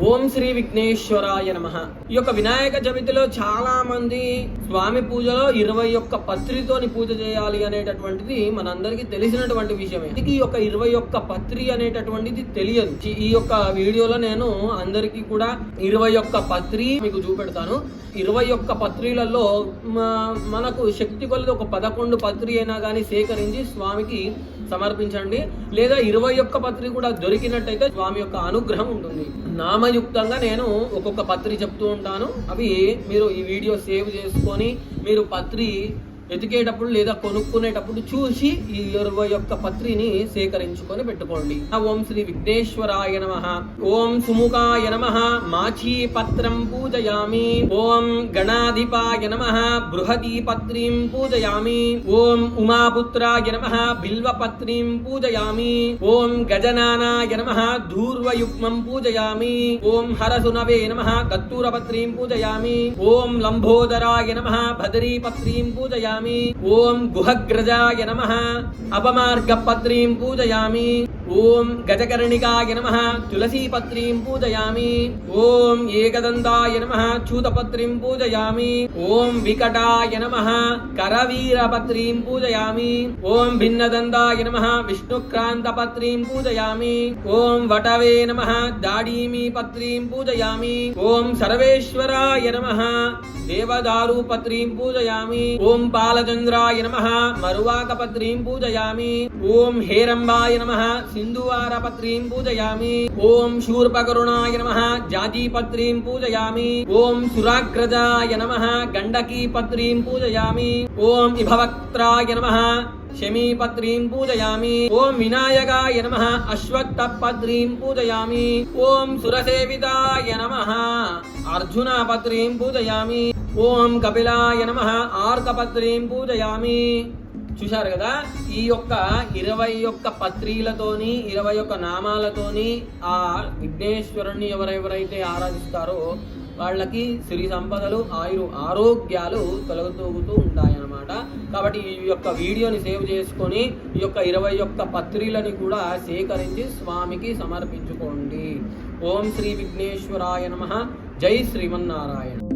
ఓం శ్రీ విఘ్నేశ్వరాయ నమ. ఈ యొక్క వినాయక చవితిలో చాలా మంది స్వామి పూజలో ఇరవై ఒక్క పత్రితోని పూజ చేయాలి అనేటటువంటిది మనందరికీ తెలిసినటువంటి విషయమే. ఇది ఈ యొక్క ఇరవై ఒక్క పత్రి అనేటటువంటిది తెలియదు. ఈ- యొక్క వీడియోలో నేను అందరికీ కూడా ఇరవై ఒక్క పత్రి మీకు చూపెడతాను. ఇరవై ఒక్క పత్రిలలో మనకు శక్తి కొలది ఒక పదకొండు పత్రి అయినా కానీ సేకరించి స్వామికి సమర్పించండి. లేదా ఇరవై ఒక్క పత్రి కూడా దొరికినట్టయితే స్వామి యొక్క అనుగ్రహం ఉంటుంది. క్రమయుక్తంగా నేను ఒక్కొక్క పత్రి చెప్తూ ఉంటాను. అవి మీరు ఈ వీడియో సేవ్ చేసుకొని మీరు పత్రి వెతికేటప్పుడు లేదా కొనుక్కునేటప్పుడు చూసి ఈ ఇరవై యొక్క పత్రిని సేకరించుకొని పెట్టుకోండి. ఓం శ్రీ విఘ్నేశ్వరాయ నమ. ఓం సుముఖాయ నమ. మాచీ పత్రం పూజయామి. ఓం గణాధిపాయ నమ. బృహదీ పత్రీం పూజయామి. ఓం ఉమాపుత్రాయ నమ. బిల్వ బిల్వపత్రీం పూజయామి. ఓం గజనానాయ నమ. ధూర్వయుగ్మం పూజయామి. ఓం హరసునవే నమ. కత్తూర కత్తూరపత్రీం పూజయామి. ఓం లంబోదరాయ నమ. భదరీపత్రీం పూజయామి పూజయామి. ఓం గజకర్ణికాయ నమ తులసీపత్రీం పూజయామి ఓం ఏకదంతాయ నమ చూతపత్రీం పూజయామి ఓం వికటాయ నమ కరవీరపత్రీం పూజయామి ఓం భిన్నదంతాయ నమ విష్ణుక్రాంతపత్రీం పూజయామి ఓం వటవే నమ దాడీమీ పత్రీం పూజయామి ఓం సర్వేశ్వరాయ నమ దేవదారు పత్రీం పూజయామి ఓం పాలచంద్రాయ నమ మరువాక పత్రీం పూజయామి ఓం హేరంబాయ నమ సింధువార పత్రీం పూజయామి ఓం శూర్పకరుణాయ నమ జాజీ పత్రీం పూజయామి ఓం సురాగ్రజాయ నమ గండకీ పత్రీం పూజయామి ఓం ఇభవక్త్రాయ నమ శమీపత్రీం పూజయామి. ఓం వినాయకాయ నమ. అశ్వత్థపత్రీం పూజయామి. ఓం సురసేవితాయ నమ. అర్జునపత్రీం పూజయామి. ఓం కపిలాయ నమ. ఆర్కపత్రీం పూజయామి. చూశారు కదా? ఈ యొక్క ఇరవై ఒక్క పత్రీలతోని ఇరవై ఒక్క నామాలతోని ఆ విఘ్నేశ్వరుణ్ణి ఎవరెవరైతే ఆరాధిస్తారో వాళ్ళకి సిరి సంపదలు ఆయురు ఆరోగ్యాలు తొలగతూగుతూ ఉంటాయన్నమాట. కాబట్టి ఈ యొక్క వీడియోని సేవ్ చేసుకొని ఈ యొక్క ఇరవై ఒక్క పత్రిలని కూడా సేకరించి స్వామికి సమర్పించుకోండి. ఓం శ్రీ విఘ్నేశ్వరాయ నమ. జై శ్రీమన్నారాయణ.